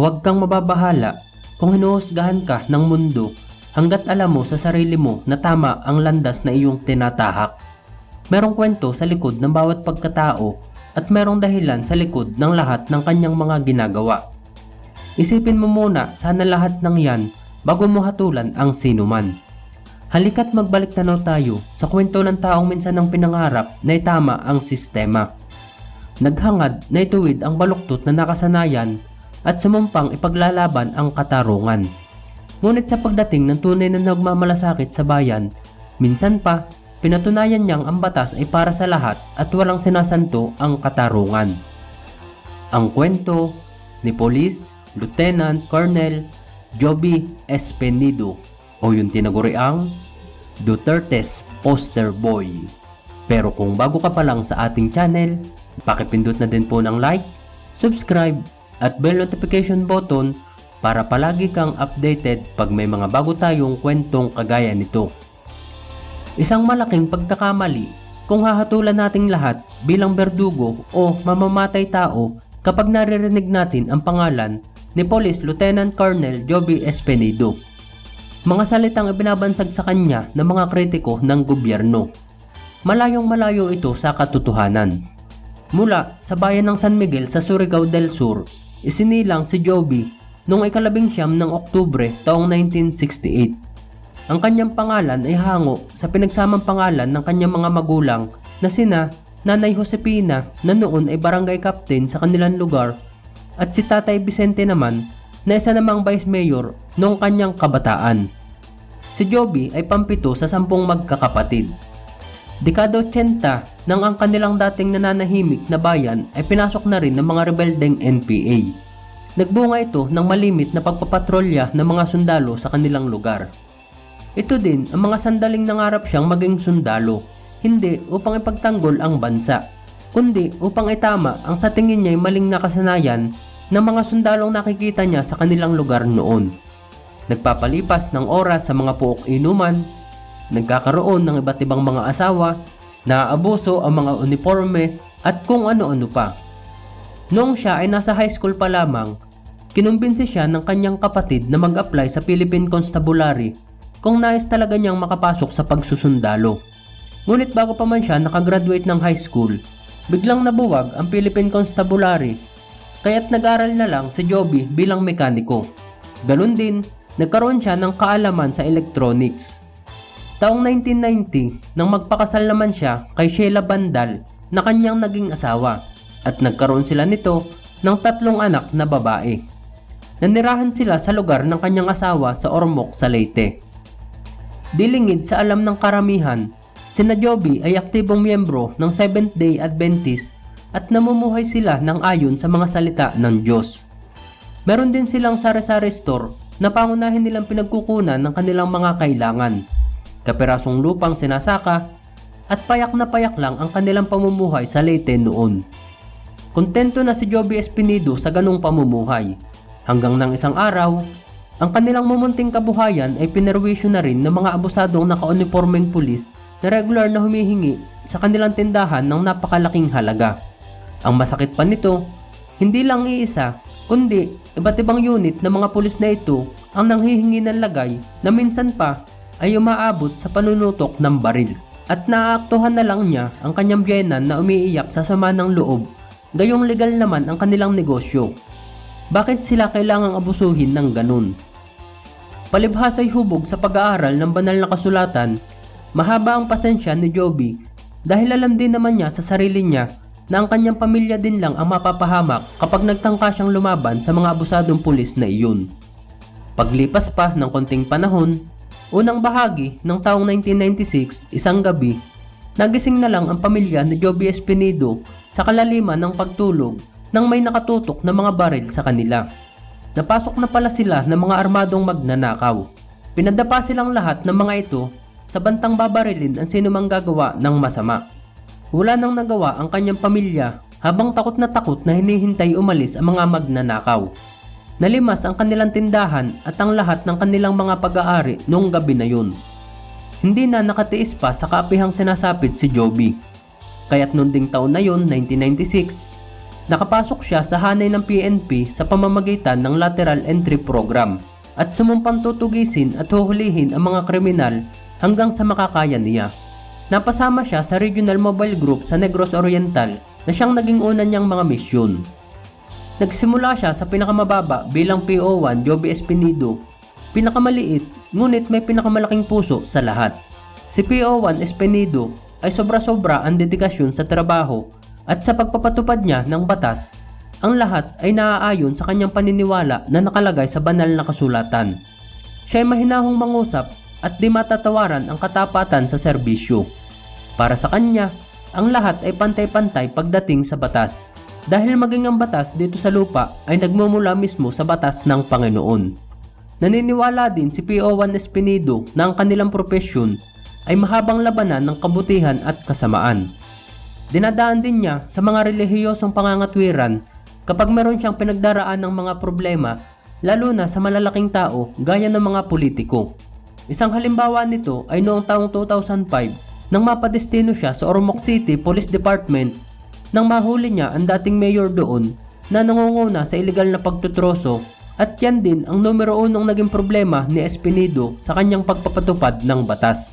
Huwag kang mababahala kung hinuhusgahan ka ng mundo hanggat alam mo sa sarili mo na tama ang landas na iyong tinatahak. Merong kwento sa likod ng bawat pagkatao at merong dahilan sa likod ng lahat ng kanyang mga ginagawa. Isipin mo muna sana lahat ng yan bago mo hatulan ang sinuman. Halika't magbalik tanaw tayo sa kwento ng taong minsan ng pinangarap na itama ang sistema. Naghangad na ituwid ang baluktot na nakasanayan at sumumpang ipaglalaban ang katarungan. Ngunit sa pagdating ng tunay na nagmamalasakit sa bayan, minsan pa pinatunayan niyang ang batas ay para sa lahat at walang sinasanto ang katarungan. Ang kwento ni Police Lieutenant Colonel Joby Espenido o yung tinaguriang Duterte's Poster Boy. Pero kung bago ka pa lang sa ating channel, pakipindot na din po ng like, subscribe at bell notification button para palagi kang updated pag may mga bago tayong kwentong kagaya nito. Isang malaking pagkakamali kung hahatulan nating lahat bilang berdugo o mamamatay tao kapag naririnig natin ang pangalan ni Police Lieutenant Colonel Joby Espenido. Mga salitang ibinabansag sa kanya ng mga kritiko ng gobyerno. Malayong malayo ito sa katotohanan. Mula sa bayan ng San Miguel sa Surigao del Sur, isinilang si Joby noong ikalabing siyam ng Oktubre taong 1968. Ang kanyang pangalan ay hango sa pinagsamang pangalan ng kanyang mga magulang na sina Nanay Josepina na noon ay barangay captain sa kanilang lugar at si Tatay Vicente naman na isa namang vice mayor noong kanyang kabataan. Si Joby ay pampito sa sampung magkakapatid. Dekada 80 nang ang kanilang dating nananahimik na bayan ay pinasok na rin ng mga rebeldeng NPA. Nagbunga ito ng malimit na pagpapatrolya ng mga sundalo sa kanilang lugar. Ito din ang mga sandaling nangarap siyang maging sundalo, hindi upang ipagtanggol ang bansa, kundi upang itama ang sa tingin niya'y maling nakasanayan ng mga sundalong nakikita niya sa kanilang lugar noon. Nagpapalipas ng oras sa mga puok inuman, nagkakaroon ng iba't ibang mga asawa, naaabuso ang mga uniforme at kung ano-ano pa. Noong siya ay nasa high school pa lamang, kinumbinsi siya ng kanyang kapatid na mag-apply sa Philippine Constabulary kung nais talaga niyang makapasok sa pagsusundalo. Ngunit bago pa man siya nakagraduate ng high school, biglang nabuwag ang Philippine Constabulary kaya't nag-aral na lang si Joby bilang mekaniko. Ganun din, nagkaroon siya ng kaalaman sa electronics. Taong 1990, nang magpakasal naman siya kay Sheila Bandal na kanyang naging asawa at nagkaroon sila nito ng tatlong anak na babae. Nanirahan sila sa lugar ng kanyang asawa sa Ormoc sa Leyte. Dilingid sa alam ng karamihan, sina Joby ay aktibong miyembro ng Seventh-day Adventist at namumuhay sila ng ayon sa mga salita ng Diyos. Meron din silang sari-sari store na pangunahin nilang pinagkukunan ng kanilang mga kailangan. Kaperasong lupang sinasaka at payak na payak lang ang kanilang pamumuhay sa Leyte noon. Kontento na si Joby Espinido sa ganong pamumuhay. Hanggang ng isang araw, ang kanilang mumunting kabuhayan ay pinerwisyo na rin ng mga abusadong naka-uniformeng pulis na regular na humihingi sa kanilang tindahan ng napakalaking halaga. Ang masakit pa nito, hindi lang iisa, kundi iba't ibang unit ng mga pulis na ito ang nanghihingi ng lagay na minsan pa ay umaabot sa panunutok ng baril. At naaaktuhan na lang niya ang kanyang biyenan na umiiyak sa sama ng loob, gayong legal naman ang kanilang negosyo. Bakit sila kailangang abusuhin ng ganun? Palibhas ay hubog sa pag-aaral ng banal na kasulatan, mahaba ang pasensya ni Joby dahil alam din naman niya sa sarili niya na ang kanyang pamilya din lang ang mapapahamak kapag nagtangka siyang lumaban sa mga abusadong pulis na iyon. Paglipas pa ng konting panahon, unang bahagi ng taong 1996, isang gabi, nagising na lang ang pamilya ni Joby Espinido sa kalaliman ng pagtulog nang may nakatutok na mga baril sa kanila. Napasok na pala sila ng mga armadong magnanakaw. Pinadapa silang lahat ng mga ito sa bantang babarilin ang sinumang gagawa ng masama. Wala nang nagawa ang kanyang pamilya habang takot na takot na hinihintay umalis ang mga magnanakaw. Nalimas ang kanilang tindahan at ang lahat ng kanilang mga pag-aari noong gabi na yun. Hindi na nakatiis pa sa kaapihang sinasapit si Joby. Kaya't noong ding taon na yun, 1996, Nakapasok siya sa hanay ng PNP sa pamamagitan ng lateral entry program at sumumpang tutugisin at huhulihin ang mga kriminal hanggang sa makakaya niya. Napasama siya sa Regional Mobile Group sa Negros Oriental na siyang naging una niyang mga misyon. Nagsimula siya sa pinakamababa bilang PO1 Joby Espinido. Pinakamaliit, ngunit may pinakamalaking puso sa lahat. Si PO1 Espinido ay sobra-sobra ang dedikasyon sa trabaho at sa pagpapatupad niya ng batas, ang lahat ay naaayon sa kanyang paniniwala na nakalagay sa banal na kasulatan. Siya ay mahinahong mangusap at di matatawaran ang katapatan sa serbisyo. Para sa kanya, ang lahat ay pantay-pantay pagdating sa batas. Dahil maging ang batas dito sa lupa ay nagmumula mismo sa batas ng Panginoon. Naniniwala din si PO1 Espinido na ang kanilang propesyon ay mahabang labanan ng kabutihan at kasamaan. Dinadaan din niya sa mga relihiyosong pangangatwiran kapag meron siyang pinagdaraan ng mga problema lalo na sa malalaking tao gaya ng mga politiko. Isang halimbawa nito ay noong taong 2005 nang mapadestino siya sa Ormoc City Police Department nang mahuli niya ang dating mayor doon na nangunguna sa ilegal na pagtutroso at yan din ang numero unong naging problema ni Espinido sa kanyang pagpapatupad ng batas.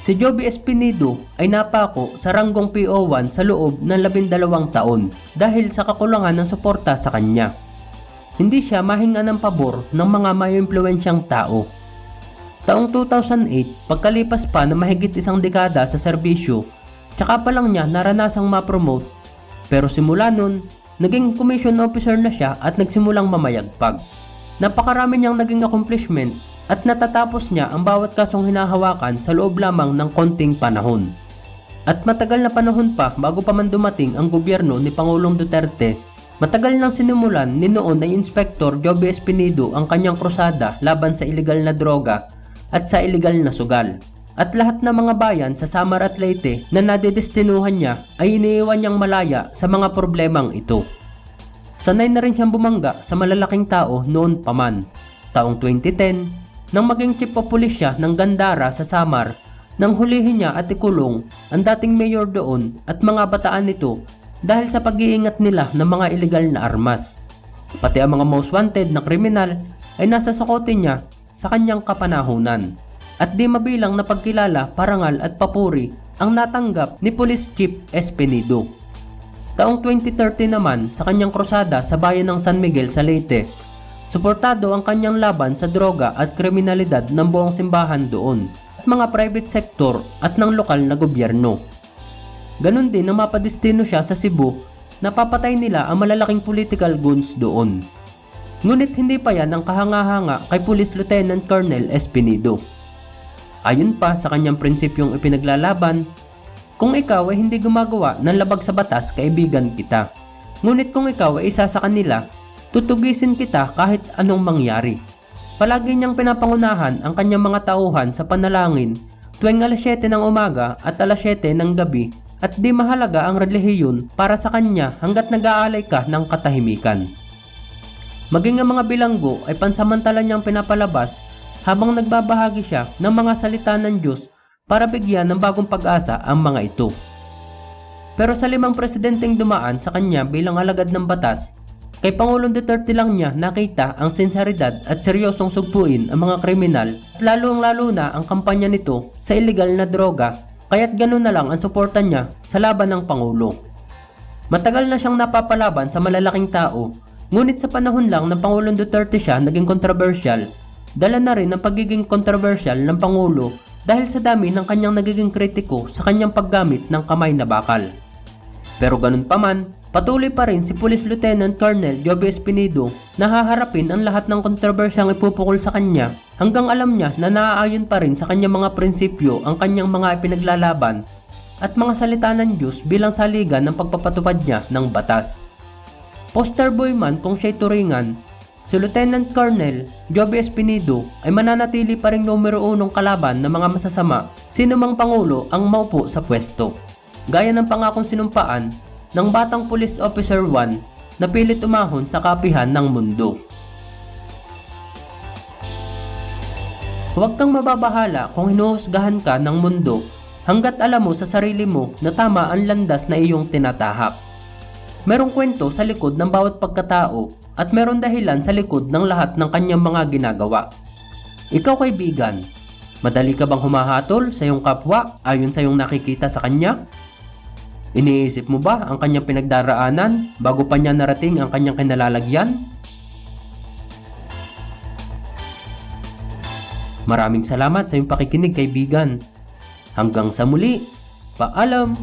Si Joby Espinido ay napako sa ranggong PO1 sa loob ng labindalawang taon dahil sa kakulangan ng suporta sa kanya. Hindi siya mahinga ng pabor ng mga mayimpluwensyang tao. Taong 2008, pagkalipas pa na mahigit isang dekada sa serbisyo, tsaka pa lang niya naranasang ma-promote. Pero simula nun, naging commission officer na siya at nagsimulang mamayagpag. Napakarami niyang naging accomplishment at natatapos niya ang bawat kasong hinahawakan sa loob lamang ng konting panahon. At matagal na panahon pa bago pa man dumating ang gobyerno ni Pangulong Duterte, matagal nang sinimulan ni noon ay Inspector Joby Espinido ang kanyang krusada laban sa ilegal na droga at sa ilegal na sugal. At lahat ng mga bayan sa Samar at Leyte na nadedestinuhan niya ay iniiwan niyang malaya sa mga problemang ito. Sanay na rin siyang bumangga sa malalaking tao noon pa man. Taong 2010, nang maging chief of police siya ng Gandara sa Samar nang hulihin niya at ikulong ang dating mayor doon at mga bataan nito dahil sa pag-iingat nila ng mga ilegal na armas. Pati ang mga most wanted na kriminal ay nasa sakote niya sa kanyang kapanahunan. At di mabilang na pagkilala, parangal at papuri ang natanggap ni Police Chief Espinido. Taong 2030 naman sa kanyang krusada sa bayan ng San Miguel sa Leyte Suportado ang kanyang laban sa droga at kriminalidad ng buong simbahan doon at mga private sector at ng lokal na gobyerno. Ganon din ang mapadestino siya sa Cebu napapatay nila ang malalaking political goons doon. Ngunit hindi pa yan ang kahanga-hanga kay Police Lieutenant Colonel Espinido. Ayon pa sa kanyang prinsipyong ipinaglalaban, kung ikaw ay hindi gumagawa ng labag sa batas, kaibigan kita. Ngunit kung ikaw ay isa sa kanila, Tutugisin kita kahit anong mangyari. Palagi niyang pinapangunahan ang kanyang mga tauhan sa panalangin tuwing alas 7 ng umaga at alas 7 ng gabi at di mahalaga ang relihiyon para sa kanya hanggat nag-aalay ka ng katahimikan. Maging ang mga bilanggo ay pansamantala niyang pinapalabas habang nagbabahagi siya ng mga salita ng Diyos para bigyan ng bagong pag-asa ang mga ito. Pero sa limang presidenteng dumaan sa kanya bilang alagad ng batas, Kay Pangulong Duterte lang niya nakita ang sensaridad at seryosong sugpuin ang mga kriminal at lalong lalo na ang kampanya nito sa illegal na droga kaya't ganoon na lang ang suporta niya sa laban ng Pangulo. Matagal na siyang napapalaban sa malalaking tao ngunit sa panahon lang ng Pangulong Duterte siya naging controversial dala na rin ang pagiging controversial ng Pangulo dahil sa dami ng kanyang nagiging kritiko sa kanyang paggamit ng kamay na bakal. Pero ganun pa man, Patuloy pa rin si Police Lieutenant Colonel Joby Espinido na haharapin ang lahat ng kontrobersyang ipupukol sa kanya hanggang alam niya na naaayon pa rin sa kanyang mga prinsipyo ang kanyang mga ipinaglalaban at mga salita ng Diyos bilang saligan ng pagpapatupad niya ng batas. Poster boy man kung siya'y turingan, si Lieutenant Colonel Joby Espinido ay mananatili pa rin numero unong kalaban ng mga masasama sino mang pangulo ang maupo sa pwesto. Gaya ng pangakong sinumpaan ng batang police officer 1 na pilit umahon sa kapihan ng mundo. Huwag kang mababahala kung hinuhusgahan ka ng mundo hanggat alam mo sa sarili mo na tama ang landas na iyong tinatahak. Merong kwento sa likod ng bawat pagkatao at meron dahilan sa likod ng lahat ng kanyang mga ginagawa. Ikaw kaibigan, madali ka bang humahatol sa iyong kapwa ayon sa iyong nakikita sa kanya? Iniisip mo ba ang kanyang pinagdaraanan bago pa niya narating ang kanyang kinalalagyan? Maraming salamat sa iyong pakikinig kaibigan. Hanggang sa muli, paalam!